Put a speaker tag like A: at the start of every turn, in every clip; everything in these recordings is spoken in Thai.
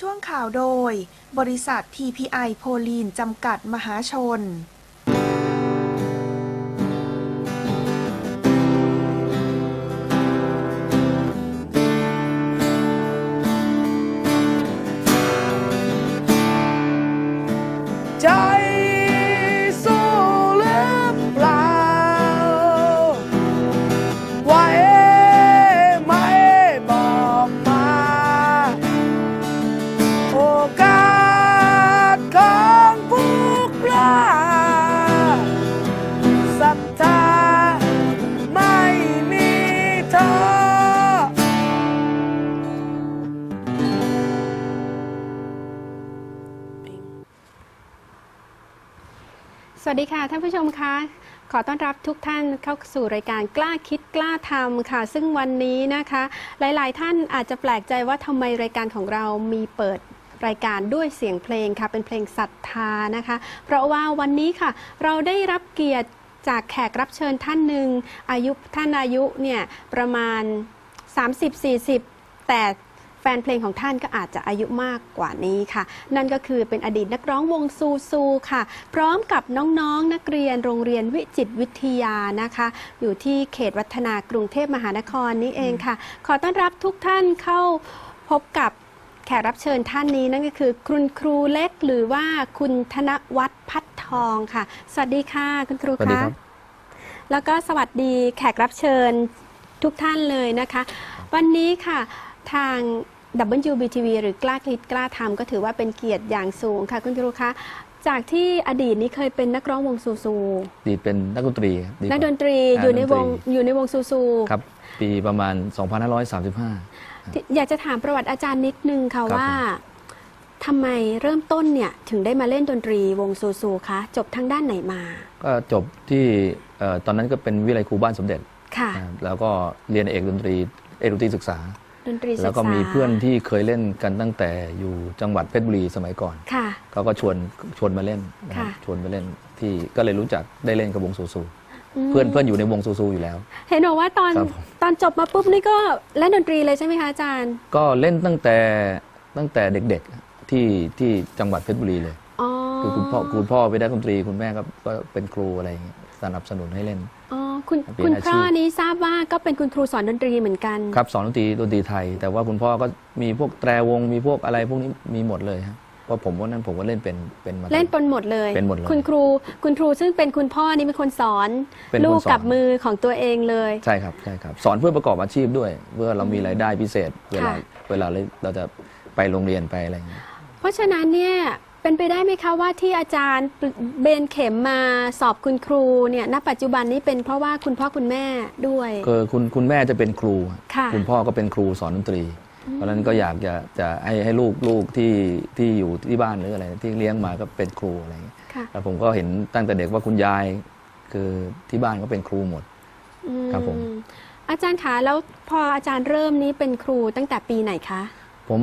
A: ช่วงข่าวโดย บริษัท TPI โพลีนจำกัดมหาชน
B: สวัส
C: ดีค่ะ ท่านผู้ชมคะขอต้อนรับทุกท่านเข้าสู่รายการกล้าคิดกล้าทำค่ะ ซึ่งวันนี้นะคะ หลาย ๆ ท่านอาจจะแปลกใจว่าทำไมรายการของเรามีเปิดรายการด้วยเสียงเพลงค่ะ เป็นเพลงศรัทธานะคะ เพราะว่าวันนี้ค่ะ เราได้รับเกียรติจากแขกรับเชิญท่านหนึ่งอายุท่านอายุเนี่ยประมาณ 30-40 แต่ แฟนเพลงของท่านก็อาจจะอายุมากกว่านี้ค่ะ นั่นก็คือเป็นอดีตนักร้องวงซูซูค่ะ พร้อมกับน้องๆนนักเรียนโรงเรียนวิจิตรวิทยานะคะ อยู่ที่เขตวัฒนากรุงเทพมหานครนี้เองค่ะ ขอต้อนรับทุกท่านเข้าพบกับแขกรับเชิญท่านนี้นั่นก็คือ คุณครูเล็กหรือว่าคุณธนวัฒน์พัฒทองค่ะ สวัสดีค่ะคุณครู
D: สวัสดี
C: คะ
D: ครับ
C: แล้วก็สวัสดีแขกรับเชิญทุกท่านเลยนะคะ วันนี้ค่ะทาง WBTV หรือกล้าคิดกล้าทำก็ถือว่าเป็นเกียรติอย่างสูงค่ะ คุณครูคะจากที่อดีตนี้เคยเป็นนักร้องวงซูซู
D: ดีดเป็นนักดนตรีดีกว่า
C: นักดนตรี
D: อ่า
C: อยู่ในวง
D: ดนตรี
C: อยู่ในวงซูซู
D: ครับ ปีประมาณ 2535
C: ที่อยากจะถามประวัติอาจารย์นิดนึงค่ะ
D: ครับ
C: ว่าทำไมเริ่มต้นเนี่ยถึงได้มาเล่นดนตรีวงซูซูคะจบทางด้านไหนมา
D: ก็จบที่เอ่อตอนนั้นก็เป็นวิไลครูบ้านสมเด็จ
C: ค่ะ
D: นะครับแล้วก็เรียนเอกดนตรีเอกดนตรีศึกษา
C: ดนตรีศึกษา
D: แล้วก็มีเพื่อนที่เคยเล่นกันตั้งแต่อยู่จังหวัดเพชรบุรีสมัยก่อน
C: ค่ะ
D: เขาก็ชวนชวนมาเล่นนะครับ
C: ค่ะ
D: ชวนมาเล่นที่ก็เลยรู้จักได้เล่นกับวงซูซู
C: ม
D: เพื่อนเพื่อนอยู่ในวงซูซูอยู่แล้ว
C: เห็นบอกว่าตอน
D: ครับผม
C: ตอนจบมาปุ๊บนี่ก็เล่นดนตรีเลยใช่ไหมคะอาจารย์
D: ก็เล่นตั้งแต่ตั้งแต่เด็กๆที่ที่จังหวัดเพชรบุรีเลย
C: อ๋อ
D: คือคุณพ่อคุณพ่อไปได้ดนตรีคุณแม่ก็ก็เป็นครูอะไรอย่างเงี้ยสนับสนุนให้เล่น
C: อ๋อ คุณ
D: เปลี่ยน
C: คุณ
D: อาชีพ
C: พ่อนี้ทราบว่าก็เป็นคุณครูสอนดนตรีเหมือนกัน
D: ครับสอนดนตรีดนตรีไทย แต่ว่าคุณพ่อก็มีพวกแตรวงมีพวกอะไรพวกนี้มีหมดเลยครับเพราะผมว่านั้นผมก็เล่นเป็นเป็นมา
C: เล่นปนหมดเลย
D: เป็นหมดเลย
C: คุณครู คุณครูซึ่งเป็นคุณพ่อนี่เป็นคนสอน
D: เป็นคน
C: ลูก
D: สอน
C: กับมือของตัวเองเลย
D: ใช่ครับใช่ครับ สอนเพื่อประกอบอาชีพด้วย เพื่อเรามีรายได้พิเศษ เวลา
C: ค่ะ
D: เวลาเราจะไปโรงเรียนไปอะไรอย่างเงี้ย
C: เพราะฉะนั้นเนี่ย เป็นไปได้ไหมคะว่าที่อาจารย์เบนเข็มมาสอบคุณครูเนี่ยณปัจจุบันนี้เป็นเพราะว่าคุณพ่อคุณแม่ด้วย
D: คือคุณคุณแม่จะเป็นครู
C: ค่ะ
D: คุณพ่อก็เป็นครูสอนดนตรี เพราะฉะนั้นก็อยากจะจะให้ให้ลูกลูกที่ที่อยู่ที่บ้านหรืออะไรที่เลี้ยงมาก็เป็นครูอะไรอย่างเงี้ย
C: ค่ะ
D: แล้วผมก็เห็นตั้งแต่เด็กว่าคุณยายคือที่บ้านก็เป็นครูหมด
C: อื
D: ครับผม
C: อาจารย์คะแล้วพออาจารย์เริ่มนี้เป็นครูตั้งแต่ปีไหนคะ
D: ผม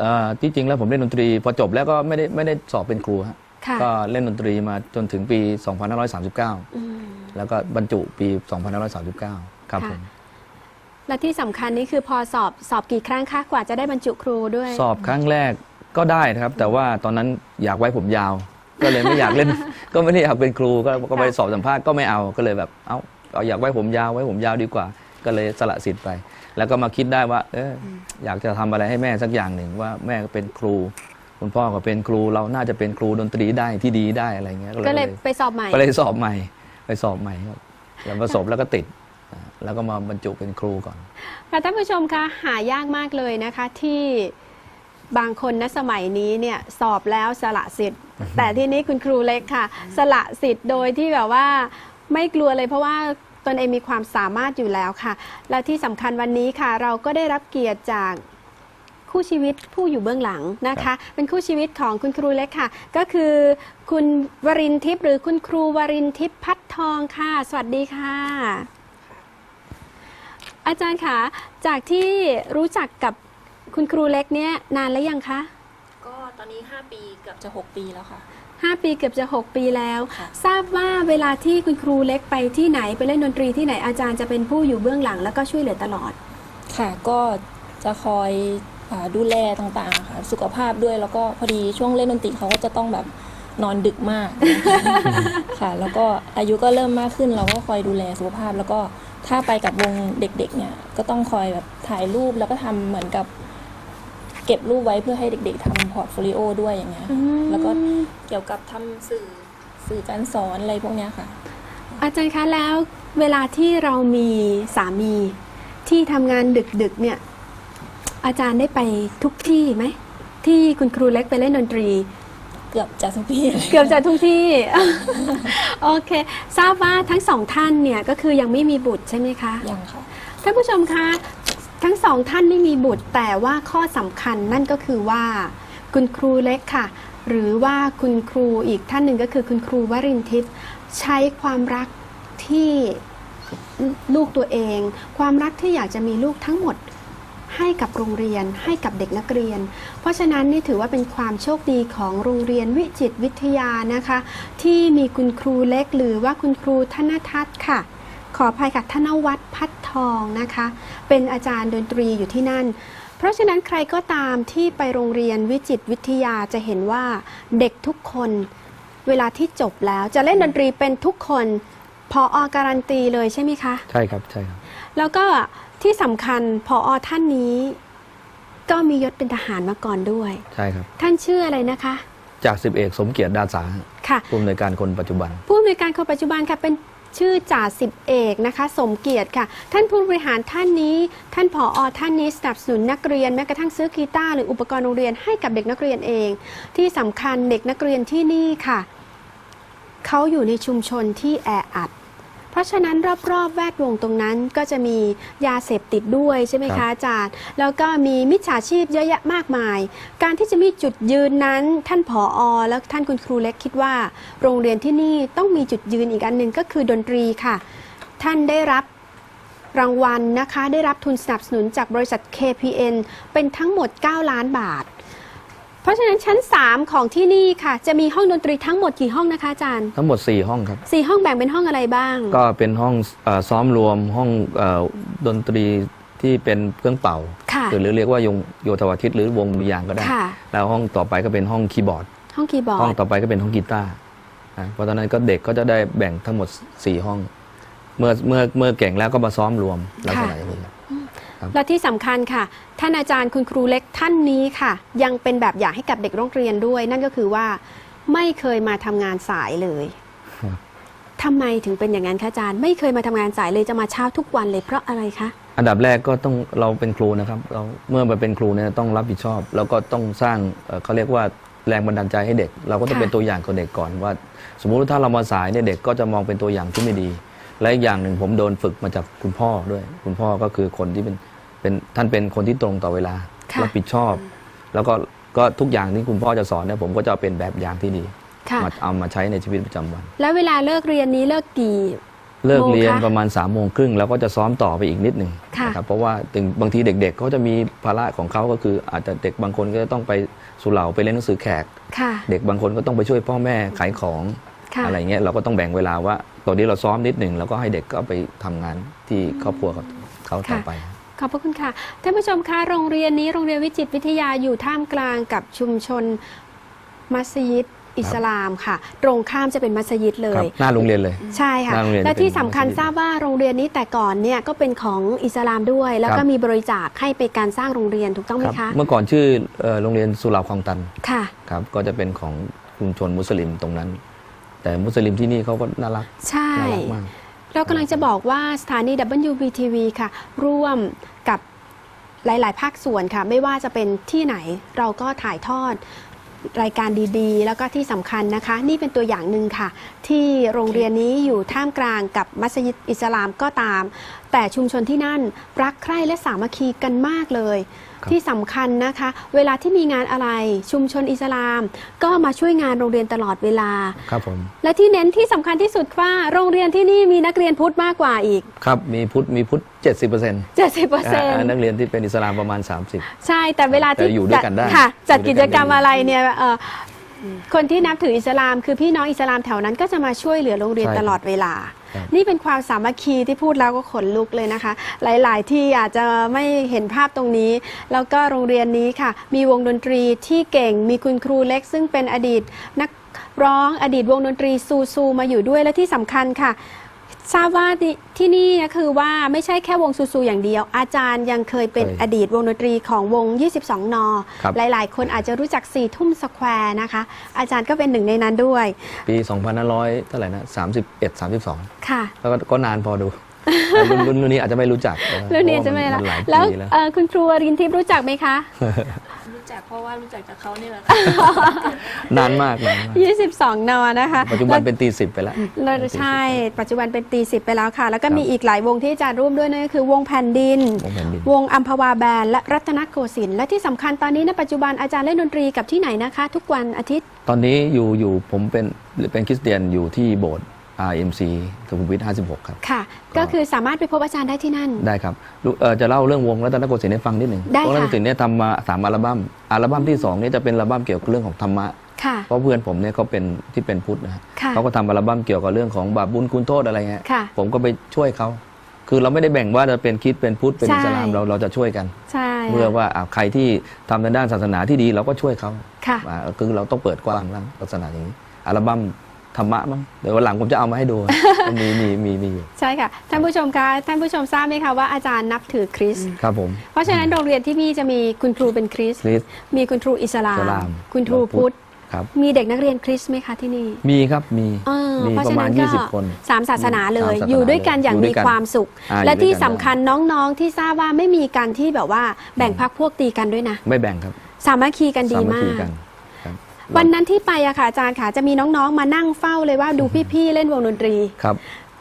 D: เอ่อที่จริงแล้วผมเล่นดนตรี พอจบแล้วก็ไม่ได้ไม่ได้สอบเป็นครูฮะ
C: ค่ะ
D: ก็เล่นดนตรีมาจนถึงปี 2539
C: อืม
D: แล้วก็บรรจุปี 2539 ครับ
C: ค่ะ
D: ผม
C: และที่สำคัญนี่คือพอสอบสอบกี่ครั้งคะกว่าจะได้บรรจุครูด้วย
D: สอบครั้งแรกก็ได้นะครับ แต่ว่าตอนนั้นอยากไว้ผมยาว ก็เลยไม่อยากเล่น ก็ไม่ได้อยากเป็นครูก็ก็ไปสอบสัมภาษณ์ก็ไม่เอาก็เลยแบบ เอ้าเอาอยากไว้ผมยาวไว้ผมยาวดีกว่า ก็เลยสละสิทธิ์ไป แล้วก็มาคิดได้ว่า เออออยากจะทำอะไรให้แม่สักอย่างหนึ่งว่าแม่ก็เป็นครู คุณพ่อก็เป็นครู เราน่าจะเป็นครูดนตรีได้ที่ดีได้อะไรเงี้ย
C: ก็เลยไปสอบใหม่
D: ก็เลยสอบใหม่ ไปสอบใหม่ครับแล้วมาสอบแล้วก็ติดอ่าแล้วก็มาบรรจุเป็นครูก่อน
C: ค่ะท่านผู้ชมคะหายากมากเลยนะคะที่บางคนณสมัยนี้เนี่ยสอบแล้วสละสิทธิ์ แต่ที่นี้คุณครูเล็กค่ะ สละสิทธิ์โดยที่แบบว่าไม่กลัวเลยเพราะว่า ตนเองมีความสามารถอยู่แล้วค่ะ และที่สำคัญวันนี้ค่ะ เราก็ได้รับเกียรติจากคู่ชีวิตผู้อยู่เบื้องหลังนะคะ เป็นคู่ชีวิตของคุณครูเล็กค่ะ ก็คือคุณวรินทิพย์หรือคุณครูวรินทิพย์พัดทองค่ะ สวัสดีค่ะ อาจารย์คะจากที่รู้จักกับคุณครูเล็กเนี่ยนานแล้วยังคะ
E: ก็ตอนนี้ 5 ปีเกือบจะ 6 ปีแล้วค่ะ
C: 5 ปีเกือบจะ 6 ปีแล้ว
E: ค่ะ
C: ทราบว่าเวลาที่คุณครูเล็กไปที่ไหนไปเล่นดนตรีที่ไหนอาจารย์จะเป็นผู้อยู่เบื้องหลังแล้วก็ช่วยเหลือตลอด
E: ค่ะก็จะคอยอ่าดูแลต่างๆค่ะสุขภาพด้วยแล้วก็พอดีช่วงเล่นดนตรีเขาก็จะต้องแบบนอนดึกมากค่ะ แล้วก็อายุก็เริ่มมากขึ้นเราก็คอยดูแลสุขภาพ แล้วก็ถ้าไปกับวงเด็กๆเนี่ยก็ต้องคอยแบบถ่ายรูปแล้วก็ทำเหมือนกับ เก็บรูปไว้เพื่อให้เด็ก ๆทำพอร์ตโฟลิโอด้วยอย่างเงี้ย
C: อืม
E: แล้วก็เกี่ยวกับทำสื่อสื่อการสอนอะไรพวกเนี้ยค่ะ
C: อาจารย์คะแล้วเวลาที่เรามีสามีที่ทำงานดึกๆเนี่ย อาจารย์ได้ไปทุกที่ไหม ที่คุณครูเล็กไปเล่นดนตรี
E: เกือบจะทุกที่เลย
C: เกือบจะทุกที่ โอเค ทราบว่าทั้งสองท่านเนี่ยก็คือยังไม่มีบุตรใช่ไหมคะ
E: ยังค่ะ
C: ท่านผู้ชมคะ ทั้งสองท่านไม่มีบุตรแต่ว่าข้อสำคัญนั่นก็คือว่า คุณครูเล็กค่ะ หรือว่าคุณครูอีกท่านหนึ่งก็คือคุณครูวรินทิพย์ใช้ความรักที่ลูกตัวเอง ความรักที่อยากจะมีลูกทั้งหมดให้กับโรงเรียนให้กับเด็กนักเรียน เพราะฉะนั้นนี่ถือว่าเป็นความโชคดีของโรงเรียนวิจิตวิทยานะคะ ที่มีคุณครูเล็กหรือว่าคุณครูธนทัศน์ค่ะ ขออภัยค่ะธนวัฒน์พัดทองนะคะ เป็นอาจารย์ดนตรีอยู่ที่นั่น เพราะฉะนั้นใครก็ตามที่ไปโรงเรียนวิจิตรวิทยาจะเห็นว่าเด็กทุกคนเวลาที่จบแล้วจะเล่นดนตรีเป็นทุกคนพออการันตีเลยใช่ไหมคะ
D: ใช่ครับใช่ครับ
C: แล้วก็ที่สำคัญพออท่านนี้ ก็มียศเป็นทหารมาก่อนด้วย
D: ใช่ครับ
C: ท่านชื่ออะไรนะคะ
D: จากสิบเอกสมเกียรติดาสา
C: ค่ะ
D: ผู้อำนวยการคนปัจจุบัน
C: ผู้อำนวยการคนปัจจุบันค่ะเป็น ชื่อจ่าสิบเอกนะคะ สมเกียรติค่ะ ท่านผู้บริหารท่านนี้ ท่านผออท่านนี้สนับสนุนนักเรียนแม้กระทั่งซื้อกีตาร์หรืออุปกรณ์โรงเรียนให้กับเด็กนักเรียนเอง ที่สำคัญเด็กนักเรียนที่นี่ค่ะเขาอยู่ในชุมชนที่แออัด ราะฉะนั้นรอบๆ แวดวงตรงนั้นก็จะมียาเสพติดด้วยใช่ไหม
D: ครั
C: คะ
D: บ
C: อาจารย์ แล้วก็มีมิจฉาชีพเยอะแยะมากมาย การที่จะมีจุดยืนนั้นท่านผออและท่านคุณครูเล็กคิดว่า โรงเรียนที่นี่ต้องมีจุดยืนอีกอันหนึ่งก็คือดนตรีค่ะ ท่านได้รับรางวัลนะคะ ได้รับทุนสนับสนุนจากบริษัท KPN เป็นทั้งหมด 9 ล้านบาท เพราะฉะนั้นชั้น 3 ของที่นี่ค่ะ จะมีห้องดนตรีทั้งหมดกี่ห้องนะคะอาจารย์
D: ทั้งหมด 4 ห้องครับ
C: สี่ห้องแบ่งเป็นห้องอะไรบ้าง
D: ก็เป็นห้องเอ่อซ้อมรวมห้องเอ่อดนตรีที่เป็นเครื่องเป่า
C: ค่ะ
D: หรือเรียกว่ายงโยธวาทิตหรือวงดุริยางค์ก็ได้
C: ค่ะ
D: แล้วห้องต่อไปก็เป็นห้องคีย์บอร์ด
C: ห้องคีย์บอ
D: ห้อง
C: ร์ด
D: ต่อไปก็เป็นห้องกีตาร์อะเพราะตอนนั้นก็เด็กก็จะได้แบ่งทั้งหมด 4 ห้อง เมื่อเมื่อเมื่อเก่งแล้วก็มาซ้อมรวมลักษณะอย่างนี้ครับ
C: และที่สำคัญค่ะ ท่านอาจารย์คุณครูเล็กท่านนี้ค่ะ ยังเป็นแบบอย่างให้กับเด็กโรงเรียนด้วย นั่นก็คือว่าไม่เคยมาทำงานสายเลย
D: ครับ
C: ทำไมถึงเป็นอย่างนั้นคะอาจารย์ ไม่เคยมาทำงานสายเลยจะมาเช้าทุกวันเลยเพราะอะไรคะ
D: อันดับแรกก็ต้องเราเป็นครูนะครับ เราเมื่อมาเป็นครูเนี่ยต้องรับผิดชอบ แล้วก็ต้องสร้างเอ่อเขาเรียกว่าแรงบันดาลใจให้เด็ก เราก็ต้อง
C: ค่ะ
D: เป็นตัวอย่างกับเด็กก่อนว่า สมมุติว่าถ้าเรามาสายเนี่ยเด็กก็จะมองเป็นตัวอย่างที่ไม่ดี และอีกอย่างหนึ่งผมโดนฝึกมาจากคุณพ่อด้วย คุณพ่อก็คือคนที่เป็น เป็นท่านเป็นคนที่ตรงต่อเวลา
C: ค่ะ
D: รับผิดชอบ แล้วก็ก็ทุกอย่างที่คุณพ่อจะสอนเนี่ยผมก็จะเอาเป็นแบบอย่างที่ดี
C: ค่ะ
D: มาเอามาใช้ในชีวิตประจำวัน
C: แล้วเวลาเลิกเรียนนี้เลิกกี่
D: เลิกเรียน
C: โมงคะ
D: ประมาณ3ามโมงครึ่งแล้วก็จะซ้อมต่อไปอีกนิดหนึ่ง
C: ค่ะ
D: นะครับเพราะว่าถึงบางทีเด็กๆเขาจะมีภาระของเขาก็คืออาจจะเด็กบางคนก็จะต้องไปสุเหร่าไปเรียนหนังสือแขก
C: ค่ะ
D: เด็กบางคนก็ต้องไปช่วยพ่อแม่ขายของ
C: ค่ะ
D: อะไรเงี้ยเราก็ต้องแบ่งเวลาว่าตอนนี้เราซ้อมนิดหนึ่งแล้วก็ให้เด็กก็ไปทำงานที่ครอบครัวเขาเขาต่อไป
C: ขอบพระคุณค่ะ ท่านผู้ชมคะโรงเรียนนี้โรงเรียนวิจิตรวิทยาอยู่ท่ามกลางกับชุมชนมัสยิดอิสลามค่ะ ตรงข้ามจะเป็นมัสยิดเล
D: ครับ
C: ย
D: หน้าโรงเรียนเลย
C: ใช่ค่ะ
D: หน้าโรงเรียน
C: และ
D: จะเป็น
C: ที่สำคัญ
D: มัสยิด
C: ทราบว่าโรงเรียนนี้แต่ก่อนเนี่ยก็เป็นของอิสลามด้วย แล้ว
D: ครั
C: ก็
D: บ
C: มีบริจาคให้ไปการสร้างโรงเรียนถูกต้องไหม
D: ครับ
C: คะ
D: เมื่อก่อนชื่อเอ่อโรงเรียนสุเหร่าคลองตัน
C: ค่ะ
D: ครับ ก็จะเป็นของชุมชนมุสลิมตรงนั้น แต่มุสลิมที่นี่เขาก็น่ารัก
C: ใช่
D: น่ารักมาก
C: เรากำลังจะบอกว่าสถานี WBTV ค่ะ ร่วมกับหลาย ๆ ภาคส่วนค่ะ ไม่ว่าจะเป็นที่ไหนเราก็ถ่ายทอดรายการดีๆ แล้วก็ที่สำคัญนะคะ นี่เป็นตัวอย่างหนึ่งค่ะ ที่โรงเรียนนี้อยู่ท่ามกลางกับมัสยิดอิสลามก็ตาม แต่ชุมชนที่นั่นรักใคร่และสามัคคีกันมากเลย
D: ครับ
C: ที่สำคัญนะคะ เวลาที่มีงานอะไรชุมชนอิสลาม ก็มาช่วยงานโรงเรียนตลอดเวลา
D: ครับผม
C: และที่เน้นที่สำคัญที่สุดว่าโรงเรียนที่นี่มีนักเรียนพุทธมากกว่าอีก
D: ครับมีพุทธมีพุทธเจ็ดสิบเปอร์เซ็นต์
C: 70%
D: นักเรียนที่เป็นอิสลามประมาณ 30
C: ใช่แต่เวลาที่
D: แต่อยู่ด้วยกันได้
C: ค่ะจัด
D: อยู่
C: กิ
D: ด้วย
C: จ
D: กัน
C: กรรม
D: ได้
C: อะไรเนี่ยเอ่ออคนที่นับถืออิสลาม คือพี่น้องอิสลามแถวนั้นก็จะมาช่วยเหลือโรงเรียน
D: ใช่
C: ตลอดเวลา
D: ครับ
C: นี่เป็นความสามัคคีที่พูดแล้วก็ขนลุกเลยนะคะ หลาย ๆ ที่อาจจะไม่เห็นภาพตรงนี้ แล้วก็โรงเรียนนี้ค่ะ มีวงดนตรีที่เก่งมีคุณครูเล็ก ซึ่งเป็นอดีตนักร้องอดีตวงดนตรีซูซูมาอยู่ด้วยและที่สำคัญค่ะ ทราบว่าที่ที่นี่นะคือว่าไม่ใช่แค่วงซูซูอย่างเดียว อาจารย์ยังเคยเป็น
D: เคย
C: อดีตวงดนตรีของวง 22 น
D: ครับ
C: หลาย ๆ คนอาจจะรู้จักสี่ทุ่มสแควร์นะคะ อาจารย์ก็เป็นหนึ่งในนั้นด้วย
D: ปี2500เท่าไหร่นะ31 32
C: ค่ะ
D: แล้วก็ก็นานพอดู รุ่นรุ่นรุ่นนี้อาจจะไม่รู้จัก
C: เรื่องนี้จะไม่
D: เพ
C: ละ
D: ราะว่ามันหลาย
C: แล้ว
D: ปีแล้ว
C: เอ่อคุณครูวรินทิพย์รู้จักไหมคะ
E: รู้ จักเพราะว่ารู้จักจากเขาเนี่ยแหละค่ะ
D: นานมากนานมาก
C: 22 นนะคะ
D: ปัจจุบันเป็นตีสิบไปแล้ว
C: แล้วใช่ ปัจจุบันเป็นตีสิบไปแล้วค่ะ แล้วก็
D: ครับ
C: มีอีกหลายวงที่อาจารย์ร่วมด้วยนั่นก็คือวงแผ่นดิน
D: วงแผ่นดิน
C: วงอัมพวาแบนด์และรัตนโกสินทร์และที่สำคัญตอนนี้ในปัจจุบันอาจารย์เล่นดนตรีกับที่ไหนนะคะ ทุกวันอาทิตย์
D: ตอนนี้อยู่อยู่ผมเป็นเป็นคริสเตียนอยู่ที่โบสถ์ RMC สุขุมวิท 56 ครับ
C: ค่ะ
D: ก็
C: ก็คือสามารถไปพบอาจารย์ได้ที่นั่น
D: ได้ครับรู้เอ่อจะเล่าเรื่องวงรัตนโกสินทร์ให้ฟังนิดหนึ่ง
C: ได้
D: วงรัตน
C: ค่ะ
D: โกสินทร์เนี่ยทำมาสามอัลบั้ม อัลบั้มที่สองเนี่ยจะเป็นอัลบั้มเกี่ยวกับเรื่องของธรรมะ
C: ค่ะ
D: เพราะเพื่อนผมเนี่ยเขาเป็นที่เป็นพุทธนะฮะ
C: ค่ะ
D: เขาก็ทำอัลบั้มเกี่ยวกับเรื่องของบาปบุญคุณโทษอะไรเงี้ย
C: ค่ะ
D: ผมก็ไปช่วยเขา คือเราไม่ได้แบ่งว่าจะเป็นคริดเป็นพุทธเป็น
C: ใช่
D: อิสลามเราเราจะช่วยกัน
C: ใช่
D: เมื่อว่าอะใครที่ทำในด้านศาสนาที่ดีเราก็ช่วยเขา
C: ค่ะ
D: อ่าคือเราต้องเปิดกว้างเรื่องลักษณะอย่างนี้ อัลบั้ม ธรรมะมั้งเดี๋ยววันหลังผมจะเอามาให้ดูมีมีมีมีอยู่
C: ใช่ค่ะ ท่านผู้ชมคะท่านผู้ชมทราบไหมคะว่าอาจารย์นับถือคริสต์
D: ครับผม
C: เพราะฉะนั้นโรงเรียนที่นี่จะมีคุณครูเป็นคริสต์
D: คริสต์
C: มีคุณครูอิสลา
D: อิสลาม
C: มคุณครูพุทธ
D: ครับ
C: มีเด็กนักเรียนคริสต์ไหมคะที่นี่
D: มีครับมี
C: เออ
D: มี
C: เพราะ
D: ประ
C: ฉะ
D: มา
C: นั้
D: ณ
C: นก็
D: 20 คน
C: สามศาสนาเลย
D: สามศาสนา
C: อยู่ด้วยกันอย่าง
D: อยู่ด้
C: มี
D: วยกัน
C: ความสุข
D: อ่า
C: และ
D: อยู่ด้วย
C: ที่
D: กัน
C: สำคัญน้องๆที่ทราบว่าไม่มีการที่แบบว่าแบ่งพักพวกตีกันด้วยนะ
D: ไม่แบ่งครับ
C: สามัคคีกันดี
D: สามัค
C: มา
D: คี
C: ก
D: กันครับ
C: วันนั้นที่ไปอะค่ะอาจารย์ค่ะจะมีน้องๆ มานั่งเฝ้าเลยว่าดูพี่ๆเล่นวงดนตรี
D: ครับ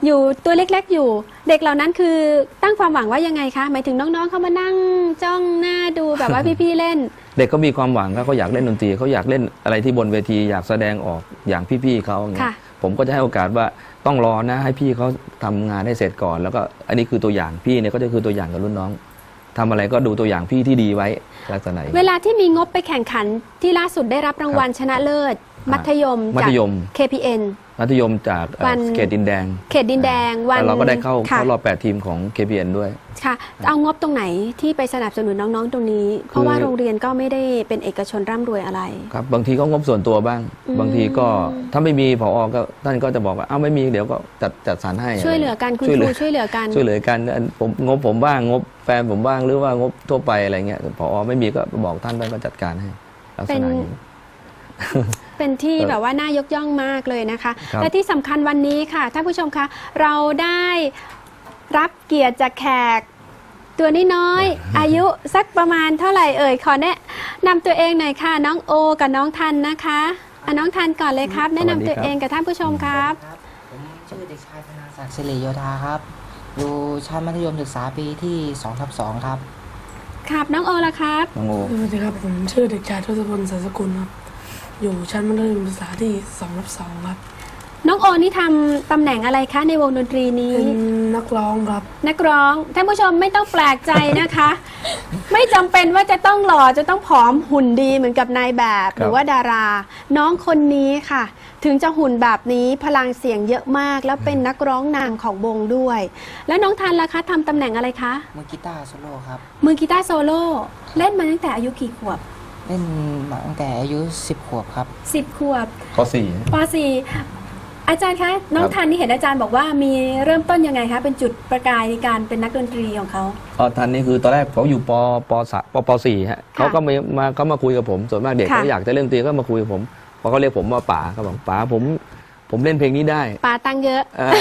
C: อยู่ตัวเล็กๆอยู่ เด็กเหล่านั้นคือตั้งความหวังว่ายังไงคะหมายถึงน้องๆเขามานั่งจ้องหน้าดูแบบว่าพี่ๆเล่น
D: เด็กก็มีความหวังครับเขาอยากเล่นดนตรีเขาอยากเล่นอะไรที่บนเวทีอยากแสดงออกอย่างพี่ๆเขาอย่างเงี้
C: ค่ะ
D: ยผมก็จะให้โอกาสว่าต้องรอนะให้พี่เขาทำงานให้เสร็จก่อน แล้วก็อันนี้คือตัวอย่างพี่เนี่ยก็จะคือตัวอย่างกับรุ่นน้อง ทำอะไรก็ดูตัวอย่างพี่ที่ดีไว้ลักษณะอย่าง
C: เว
D: นี้
C: ลาที่มีงบไปแข่งขันที่ล่าสุดได้รับรางวัลชนะเลิศ มัธยม
D: มั
C: จาก
D: ธยม
C: KPN
D: มัธยมจากเอ่อ
C: วัน
D: เขตดินแดง
C: เขตดินแดงวัน
D: แล้วเราก็ได้เข้า
C: ค่ะ
D: เข้ารอบ 8 ทีมของ KPN ด้วย
C: ค่ะเอางบตรงไหนที่ไปสนับสนุนน้องๆตรงนี้ เพราะว่า
D: คือ
C: โรงเรียนก็ไม่ได้เป็นเอกชนร่ำรวยอะไร
D: ครับบางทีก็งบส่วนตัวบ้าง
C: อืม
D: บางทีก็ถ้าไม่มีผอก็ท่านก็จะบอกว่าอ้าวไม่มีเดี๋ยวก็จัดจัดสรรให้
C: ช่วยเหลือกันคุณ
D: ช่วย
C: ค
D: เห
C: รู
D: ลือ
C: ช่วยเหลือกัน
D: ช่วยเหลือกันอันผมงบผมบ้างงบแฟนผมบ้างหรือว่างบทั่วไปอะไรเงี้ยผอไม่มีก็บอกท่านท่านก็จัดการให้ลักษณะอย่างนี้
C: เป็น ที่
D: ครับ
C: แบบว่าน่ายกย่องมากเลยนะคะ
D: ครับ
C: และที่สำคัญวันนี้ค่ะท่านผู้ชมคะเราได้รับเกียรติจากแขก ตัวน้อยๆ อายุสักประมาณเท่าไหร่เอ่ยขอแนะนำตัวเองหน่อยค่ะ น้องโอกับน้องทันนะคะอะน้องทันก่อนเลยครับ แนะนำตัวเองกับท่านผู้ชมครับ
F: ครับผมชื่อเด็กชายธนาศักดิ์สิริโยธาครับ อยู่ชั้นมัธยมศึกษาปีที่2ทับ2ครับ
C: ครับน้องโอละครับ
D: น้องโอ
G: สวัสดีครับผมชื่อเด็กชายทศพลสายสกุลครับ อยู่ชั้นมัธยมศึกษาที่2รับ2ครับ
C: น้องโอนี่ทำตำแหน่งอะไรคะในวงดนตรีนี้
G: เป็นนักร้องครับ
C: นักร้องท่านผู้ชมไม่ต้องแปลกใจนะคะ ไม่จำเป็นว่าจะต้องหล่อจะต้องผอมหุ่นดีเหมือนกับนายแบบ หรือว่าดารา น้องคนนี้ค่ะ ถึงจะหุ่นแบบนี้พลังเสียงเยอะมาก แล้วเป็นนักร้องนางของวงด้วย แล้วน้องทันล่ะคะทำตำแหน่งอะไรคะ
F: มือกีตาร์โซโล่ครับ
C: มือกีตาร์โซโล่เล่นมาตั้งแต่อายุกี่ขวบ
F: เล่นมาตั้งแต่อายุ 10 ขวบครับ
C: 10ขวบ
D: ข้อสี่
C: ป .4 อาจารย์คะ น้อง
D: ครับ
C: ทันนี่เห็นอาจารย์บอกว่ามีเริ่มต้นยังไงคะ เป็นจุดประกายในการเป็นนักดนตรีของเขา
D: อ๋อท่านนี่คือตอนแรกเขาอยู่ปปสามปปสี่ฮะเขาก็มามาเขามาคุยกับผม ส่วนมากเด็ก
C: ค่ะ
D: เขาอยากจะเล่นดนตรีก็มาคุยกับผมพอเขาเรียกผมว่าป๋าเขาบอกป๋าผมผมเล่นเพลงนี้ได้
C: ปาตังเยอะ
D: เออ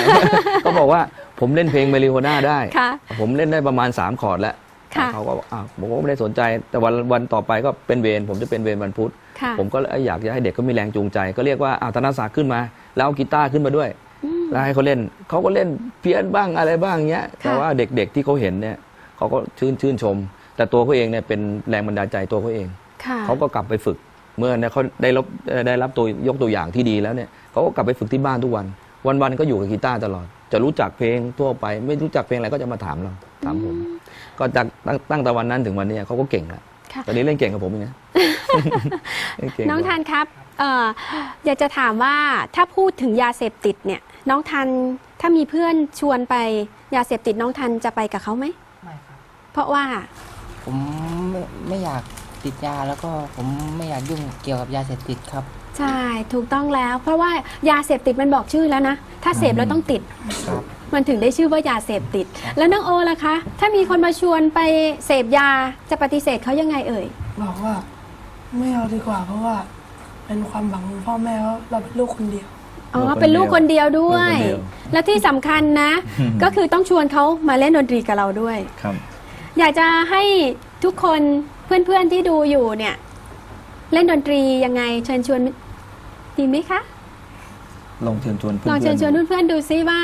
D: ก็บอกว่าผมเล่นเพลงเมลิโฮน่าได้
C: ค่ะ
D: ผมเล่นได้ประมาณ 3 คอร์ดแล้ว
C: ค่ะ
D: เขาก็บอกอ้าวผมก็ไม่ได้สนใจ แต่วันวันต่อไปก็เป็นเวรผมจะเป็นเวรวันพุธ
C: ค่ะ
D: ผมก็เลยอยากจะให้เด็กเขามีแรงจูงใจ ก็เรียกว่าอ้าวธนศักดิ์ขึ้นมา แล้วเอากีตาร์ขึ้นมาด้วย
C: อืม
D: แล้วให้เขาเล่นเขาก็เล่นเพี้ยนบ้างอะไรบ้างเงี้ย แต่ว่าเด็กๆที่เขาเห็นเนี่ยเขาก็ชื่นชื่นชม แต่ตัวเขาเองเนี่ยเป็นแรงบันดาลใจตัวเขาเอง
C: ค่ะ
D: เขาก็กลับไปฝึกเมื่อเนี่ยเขาได้รับเอ่อได้รับตัวยกตัวอย่างที่ดีแล้วเนี่ยเขาก็กลับไปฝึกที่บ้านทุกวัน วันๆก็อยู่กับกีตาร์ตลอด จะรู้จักเพลงทั่วไป ไม่รู้จักเพลงอะไรก็จะมาถามเราถามผม ก็จากตั้งตั้งแต่วันนั้นถึงวันเนี้ยเขาก็เก่งแล้ว
C: ค่ะ
D: ตอนนี้เล่นเก่งกับผมอีกนะเล่เก่
C: น้อง
D: กว่า
C: ทานครับเอ่ออยากจะถามว่าถ้าพูดถึงยาเสพติดเนี่ย น้องทันถ้ามีเพื่อนชวนไปยาเสพติดน้องทันจะไปกับเขาไหม
F: ไม่ครับ
C: เพราะว่า
F: ผมไม่ไม่อยากติดยาแล้วก็ผมไม่อยากยุ่งเกี่ยวกับยาเสพติดครับ
C: ใช่ถูกต้องแล้ว เพราะว่ายาเสพติดมันบอกชื่อแล้วนะ ถ้าเสพแล้วต้องติด
F: ครับ
C: มันถึงได้ชื่อว่ายาเสพติด แล้วน้องโอล่ะคะ ถ้ามีคนมาชวนไปเสพยาจะปฏิเสธเขายังไงเอ่ย
G: บอกว่าไม่เอาดีกว่าเพราะว่า เป็นความหวังของพ่อแม่ว่าเราเป็นลูกคนเดียว
C: อ๋อ
D: ลูกคน
C: เป็นลูกคนเดียวด้วย
D: ลูกคนเดียว
C: และที่สำคัญนะ ก็คือต้องชวนเขามาเล่นดนตรีกับเราด้วย
D: ครับ
C: อยากจะให้ทุกคนเพื่อนๆที่ดูอยู่เนี่ย เล่นดนตรียังไงเชิญชวนดีไหมคะ
D: ลองเชิญชวนเพื่อน
C: ลอง
D: ๆ
C: เชิญชวนเพื่อนๆดูซิว่า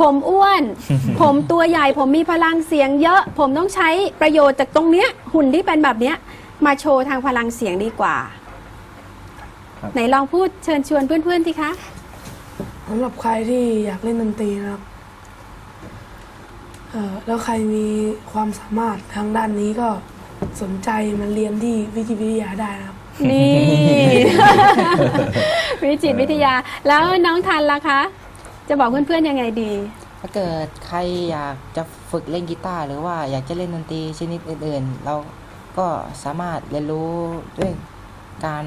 C: ผมอ้วน ผมตัวใหญ่ ผมมีพลังเสียงเยอะ ผมต้องใช้ประโยชน์จากตรงเนี้ย หุ่นที่เป็นแบบเนี้ย มาโชว์ทางพลังเสียงดีกว่า
D: ครับ
C: ไหนลองพูดเชิญชวนเพื่อนๆสิคะ
G: สำหรับใครที่อยากเล่นดนตรีนะครับเอ่อแล้วใครมีความสามารถทางด้านนี้ก็สนใจมาเรียนที่วิจิตรวิทยาได้นะครับ
C: นี่ วิจิตรวิทยา แล้วน้องทันล่ะคะ จะบอกเพื่อนๆยังไงดี
F: ถ้าเกิดใครอยากจะฝึกเล่นกีตาร์หรือว่าอยากจะเล่นดนตรีชนิดอื่นๆ เราก็สามารถเรียนรู้ด้วยการ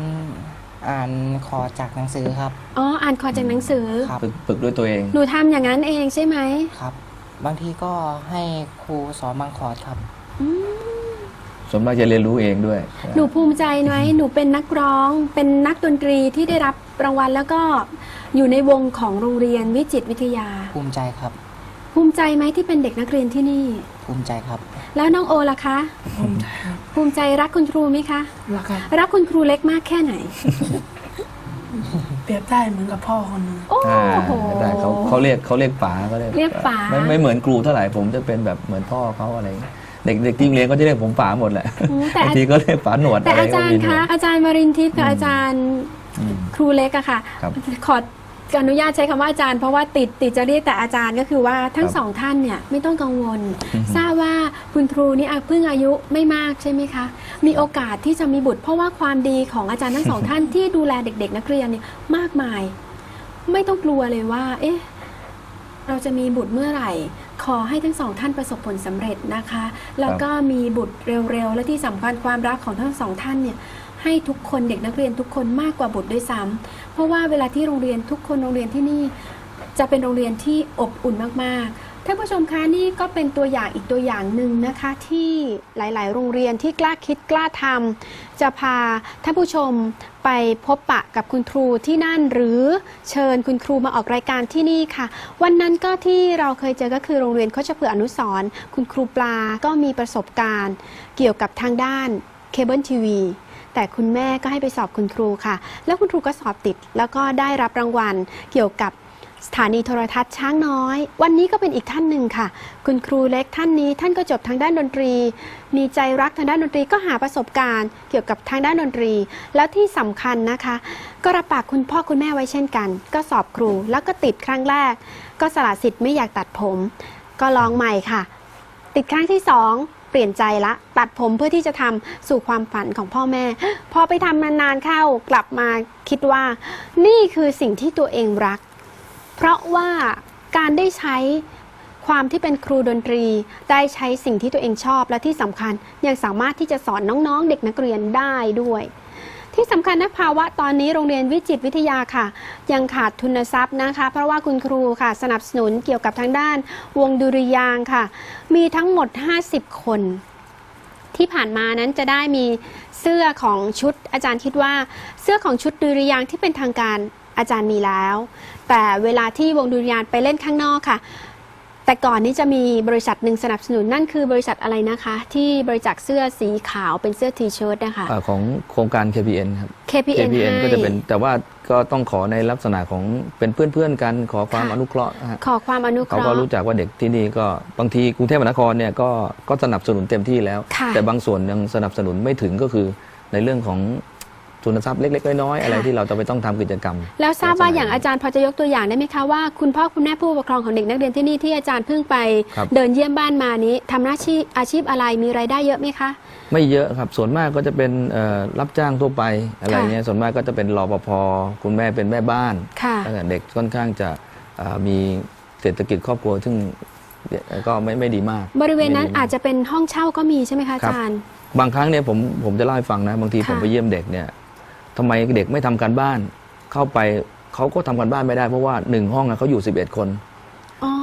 F: อ่านคอร์ดจากหนังสือครับ
C: อ๋อ อ่านคอร์ดจากหนังสือ
F: ครับ
D: ฝึกฝึกด้วยตัวเอง
C: หนูทำอย่างนั้นเองใช่ไหม
F: ครับ บางทีก็ให้ครูสอนบางคอร์ดครับ
D: ส่วนมากจะเรียนรู้เองด้วย
C: หนูภูมิใจไหมหนูเป็นนักร้อง เป็นนักดนตรีที่ได้รับรางวัลแล้วก็ อยู่ในวงของโรงเรียนวิจิตรวิทยา
F: ภูมิใจครับ
C: ภูมิใจไหมที่เป็นเด็กนักเรียนที่นี่
F: ภูมิใจครับ
C: แล้วน้องโอล่ะคะ
G: ภูมิใจครับ
C: ภูมิใจรักคุณครูไหมคะ
G: แล้วครับ
C: รักคุณครูเล็กมากแค่ไหน
G: เปรียบได้เหมือนกับพ่อคนหนึ่ง
C: โอ้
D: อ่า
C: โห
D: ได้เขาเขาเรียกเขาเรียกป๋าเขาเรียก
C: เรียกป๋า
D: ไม่ไม่เหมือนครูเท่าไหร่ผมจะเป็นแบบเหมือนพ่อเขาอะไรอย่างเงี้ยเด็กเด็กที่โรงเรียนก็จะเรียกผมป๋าหมดแหละ
C: อืมแต่
D: บางทีก็เรียกป๋าหนวด
C: แต่
D: อะไร
C: อา
D: ก็
C: จาร
D: มี
C: ย์
D: หนว
C: คะ
D: ด
C: อาจารย์มารินทิพย์กับอาจารย์
D: อืม
C: ครูเล็กอะค่ะ
D: ครับ
C: ขอ อนุญาตใช้คำว่าอาจารย์เพราะว่าติดติดจะเรียกแต่อาจารย์ก็คือว่าทั้ง
D: ครับ
C: สองท่านเนี่ยไม่ต้องกังวล
D: อือฮึ
C: ทราบว่าคุณครูนี่อะเพิ่งอายุไม่มากใช่ไหมคะ มีโอกาสที่จะมีบุตร เพราะว่าความดีของอาจารย์ทั้งสอง ท่านที่ดูแลเด็ก ๆ นักเรียนเนี่ยมากมาย ไม่ต้องกลัวเลยว่า เอ๊ะ เราจะมีบุตรเมื่อไหร่ ขอให้ทั้งสองท่านประสบผลสำเร็จนะคะ แล้วก็มีบุตรเร็วๆ และที่สำคัญความรักของทั้งสองท่านเนี่ย ให้ทุกคนเด็กนักเรียนทุกคนมากกว่าบุตรด้วยซ้ำเพราะว่าเวลาที่โรงเรียนทุกคนโรงเรียนที่นี่ จะเป็นโรงเรียนที่อบอุ่นมากๆท่านผู้ชมคะนี่ก็เป็นตัวอย่างอีกตัวอย่างหนึ่งนะคะที่หลาย ๆ โรงเรียนที่กล้าคิดกล้าทำจะพาท่านผู้ชมไปพบปะกับคุณครูที่นั่นหรือเชิญคุณครูมาออกรายการที่นี่ค่ะ วันนั้นก็ที่เราเคยเจอก็คือโรงเรียนโคชเผืออนุสรณ์คุณครูปลาก็มีประสบการณ์ เกี่ยวกับทางด้านเคเบิลทีวี แต่คุณแม่ก็ให้ไปสอบคุณครูค่ะ แล้วคุณครูก็สอบติด แล้วก็ได้รับรางวัลเกี่ยวกับสถานีโทรทัศน์ช้างน้อย วันนี้ก็เป็นอีกท่านหนึ่งค่ะ คุณครูเล็กท่านนี้ท่านก็จบทางด้านดนตรี มีใจรักทางด้านดนตรีก็หาประสบการณ์ เกี่ยวกับทางด้านดนตรี แล้วที่สำคัญนะคะ ก็รับปากคุณพ่อคุณแม่ไว้เช่นกัน ก็สอบครูแล้วก็ติดครั้งแรก ก็สละสิทธิ์ไม่อยากตัดผม ก็ลองใหม่ค่ะ ติดครั้งที่สอง เปลี่ยนใจละ ตัดผมเพื่อที่จะทำสู่ความฝันของพ่อแม่ พอไปทำนานๆเข้ากลับมาคิดว่า นี่คือสิ่งที่ตัวเองรัก เพราะว่าการได้ใช้ความที่เป็นครูดนตรีได้ใช้สิ่งที่ตัวเองชอบและที่สำคัญ ยังสามารถที่จะสอนน้องๆ เด็กนักเรียนได้ด้วย ที่สำคัญนะภาวะตอนนี้โรงเรียนวิจิตวิทยาค่ะ ยังขาดทุนทรัพย์นะคะ เพราะว่าคุณครูค่ะ สนับสนุนเกี่ยวกับทางด้านวงดุริยางค่ะ มีทั้งหมด 50 คน ที่ผ่านมานั้นจะได้มีเสื้อของชุดอาจารย์คิดว่า เสื้อของชุดดุริยางที่เป็นทางการอาจารย์มีแล้ว แต่เวลาที่วงดุริยางไปเล่นข้างนอกค่ะ แต่ก่อนนี้จะมีบริษัทหนึ่งสนับสนุนนั่นคือบริษัทอะไรนะคะ ที่บริจาคเสื้อสีขาวเป็นเสื้อทีเชิ้ตนะคะ
D: อ่าของโครงการ KPN ครับ
C: KPN ให้
D: ก็จะเป็นแต่ว่าก็ต้องขอในลักษณะของเป็นเพื่อนๆกันขอความ
C: ค่ะ
D: อนุเคราะห์นะฮะ
C: ขอความอนุเค
D: เขา
C: ราะ
D: ก็
C: ห์
D: รู้จักว่าเด็กที่นี่ก็บางทีกรุงเทพมหานครเนี่ยก็ก็สนับสนุนเต็มที่แล้ว
C: ค่ะ
D: แต่บางส่วนยังสนับสนุนไม่ถึงก็คือในเรื่องของ ทุนทรัพย์เล็ก ๆ น้อยๆอะไร
C: ค่ะ
D: ที่เราจะไปต้องทำกิจกรรม
C: แล้วทราบว่า
D: ลักษณะ
C: อย่างอาจารย์พอจะยกตัวอย่างได้ไหมคะว่าคุณพ่อคุณแม่ผู้ปกครองของเด็กนักเรียนที่นี่ที่อาจารย์เพิ่งไป
D: ครับ
C: เดินเยี่ยมบ้านมานี้ทำหน้าที่อาชีพอะไรมีรายได้เยอะไหมคะ
D: ไม่เยอะครับส่วนมากก็จะเป็นเอ่อรับจ้างทั่วไปอะไร
C: ค่ะ
D: เงี้ยส่วนมากก็จะเป็นรปภคุณแม่เป็นแม่บ้าน
C: ค่ะ
D: ตั้งแต่เด็กค่อนข้างจะอ่ามีเศรษฐกิจครอบครัวซึ่งก็ไม่ไม่ดีมาก
C: บริเวณนั้น
D: ไม่ดีมก
C: อาจจะเป็นห้องเช่าก็มีใช่ไหมคะอา
D: ครับ
C: จารย์
D: บางครั้งเนี่ยผมผมจะเล่าให้ฟังนะ บางที
C: ค่ะ
D: ผมไปเยี่ยมเด็กเนี่ย ทำไมเด็กไม่ทำการบ้าน เข้าไปเขาก็ทำการบ้านไม่ได้เพราะว่าหนึ่งห้องอะเขาอยู่ 11 คน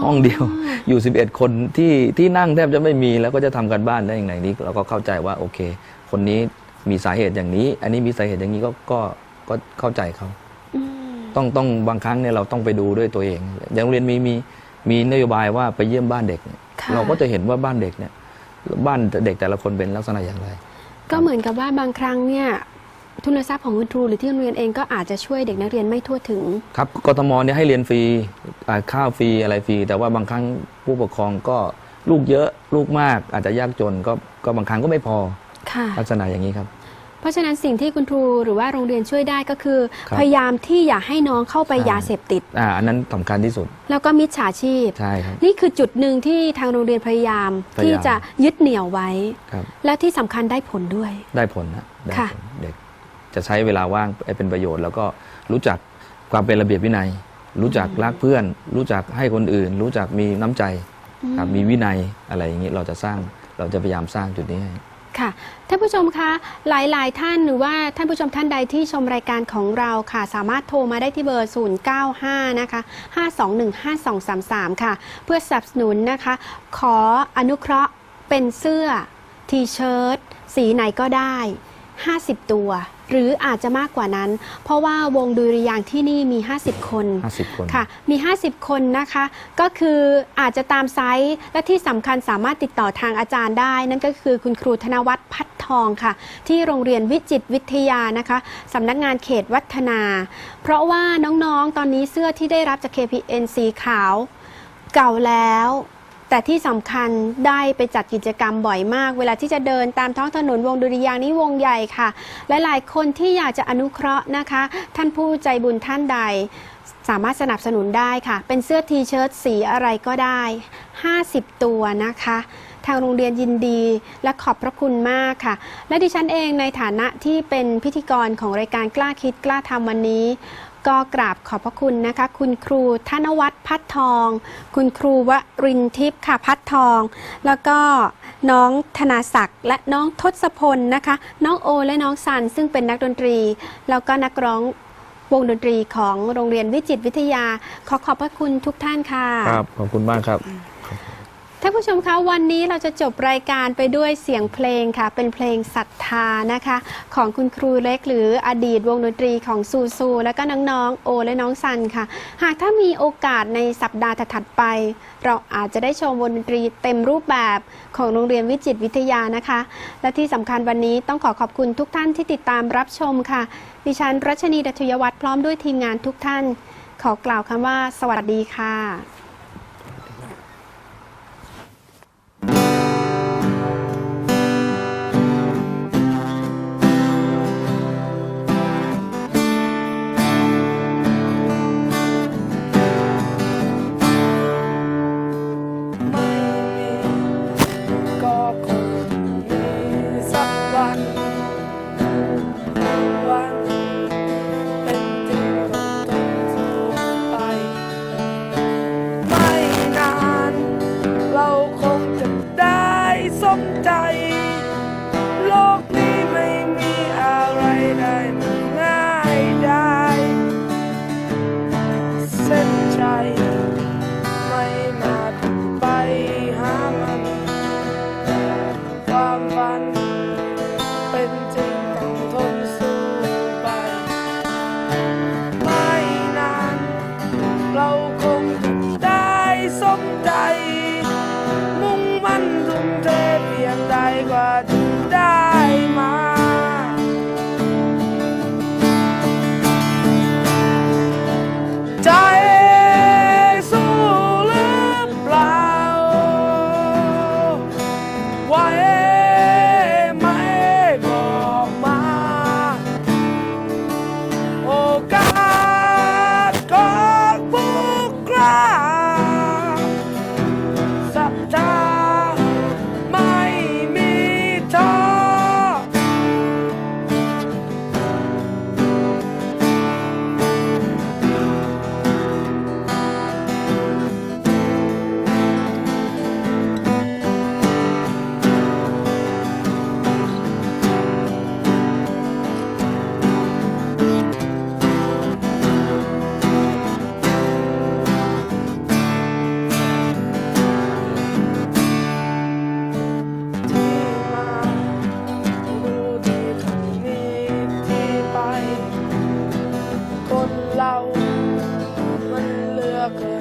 D: ห้องเดียวอยู่ 11 คนที่ที่นั่งแทบจะไม่มีแล้วก็จะทำการบ้านได้อย่างไรนี้เราก็เข้าใจว่าโอเค คนนี้มีสาเหตุอย่างนี้ อันนี้มีสาเหตุอย่างนี้ก็ก็ก็เข้าใจเขา
C: อืม
D: ต้องต้องบางครั้งเนี่ยเราต้องไปดูด้วยตัวเอง อย่างโรงเรียนมีมีมีนโยบายว่าไปเยี่ยมบ้านเด็กเนี่ย
C: ค่ะ
D: เราก็จะเห็นว่าบ้านเด็กเนี่ยบ้านเด็กแต่ละคนเป็นลักษณะอย่างไร
C: ก็เหมือนกับว่าบางครั้งเนี่ย ทุนทรัพย์ของคุณครูหรือที่โรงเรียนเองก็อาจจะช่วยเด็กนักเรียนไม่ทั่วถึง
D: ครับกทมเนี่ยให้เรียนฟรีอ่าข้าวฟรีอะไรฟรี แต่ว่าบางครั้งผู้ปกครองก็ลูกเยอะลูกมากอาจจะยากจนก็ก็บางครั้งก็ไม่พอ
C: ค่ะ
D: ลักษณะอย่างนี้ครับ
C: เพราะฉะนั้นสิ่งที่คุณครูหรือว่าโรงเรียนช่วยได้ก็คือ
D: ครับ
C: พยายามที่อย่าให้น้องเข้าไป
D: ใช่
C: ยาเสพติด
D: อ่าอันนั้นสำคัญที่สุด
C: แล้วก็มิจฉาชีพ
D: ใช่ครับ
C: นี่คือจุดหนึ่งที่ทางโรงเรียนพยายาม
D: พยายาม
C: ที่จะยึดเหนี่ยวไว้
D: ครับ
C: และที่สำคัญได้ผลด้วย
D: ได้ผลนะได้
C: ค่ะ
D: ผลเด็ก จะใช้เวลาว่างให้เป็นประโยชน์ แล้วก็รู้จักความเป็นระเบียบวินัย รู้จักรักเพื่อน รู้จักให้คนอื่น รู้จักมีน้ำใจครับมีวินัยอะไรอย่างนี้เราจะสร้างเราจะพยายามสร้างจุดนี้ให้
C: ค่ะท่านผู้ชมคะหลาย ๆ ท่านหรือว่าท่านผู้ชมท่านใดที่ชมรายการของเราค่ะ สามารถโทรมาได้ที่เบอร์ 095 นะคะ 5215233 ค่ะ เพื่อสนับสนุนนะคะ ขออนุเคราะห์เป็นเสื้อ ทีเชิ้ตสีไหนก็ได้ 50 ตัว หรืออาจจะมากกว่านั้น เพราะว่าวงดุริยางค์ที่นี่มี 50 คน
D: 50 คน
C: ค่ะมี 50 คนนะคะ ก็คืออาจจะตามไซส์และที่สำคัญสามารถติดต่อทางอาจารย์ได้ นั่นก็คือคุณครูธนวัฒน์พัฒทองค่ะ ที่โรงเรียนวิจิตรวิทยานะคะสำนักงานเขตวัฒนา เพราะว่าน้องๆตอนนี้เสื้อที่ได้รับจาก KPN สีขาว เก่าแล้ว แต่ที่สำคัญได้ไปจัดกิจกรรมบ่อยมาก เวลาที่จะเดินตามท้องถนนวงดุริยางนี้วงใหญ่ค่ะ หลายๆ คนที่อยากจะอนุเคราะห์นะคะ ท่านผู้ใจบุญท่านใด สามารถสนับสนุนได้ค่ะ เป็นเสื้อทีเชิ้ตสีอะไรก็ได้ 50 ตัวนะคะทางโรงเรียนยินดีและขอบพระคุณมากค่ะ และดิฉันเองในฐานะที่เป็นพิธีกรของรายการกล้าคิดกล้าทำวันนี้ ก็กราบขอบพระคุณนะคะ คุณครูธนวัฒน์พัดทอง คุณครูวรินทิพย์ค่ะพัดทอง แล้วก็น้องธนาศักดิ์และน้องทศพลนะคะ น้องโอและน้องซันซึ่งเป็นนักดนตรี แล้วก็นักร้องวงดนตรีของโรงเรียนวิจิตวิทยา ขอขอบพระคุณทุกท่านค่ะ
D: ครับ ขอบคุณมากครับ
C: ท่านผู้ชมคะวันนี้เราจะจบรายการไปด้วยเสียงเพลงค่ะ เป็นเพลงศรัทธานะคะ ของคุณครูเล็กหรืออดีตวงดนตรีของซูซู และก็น้องๆโอและน้องซันค่ะ หากถ้ามีโอกาสในสัปดาห์ถัดไป เราอาจจะได้ชมวงดนตรีเต็มรูปแบบของโรงเรียนวิจิตวิทยานะคะ และที่สำคัญวันนี้ต้องขอขอบคุณทุกท่านที่ติดตามรับชมค่ะ ดิฉันรัชนีดัชยวัฒน์พร้อมด้วยทีมงานทุกท่าน ขอกล่าวคำว่า สวัสดีค่ะ
A: struggle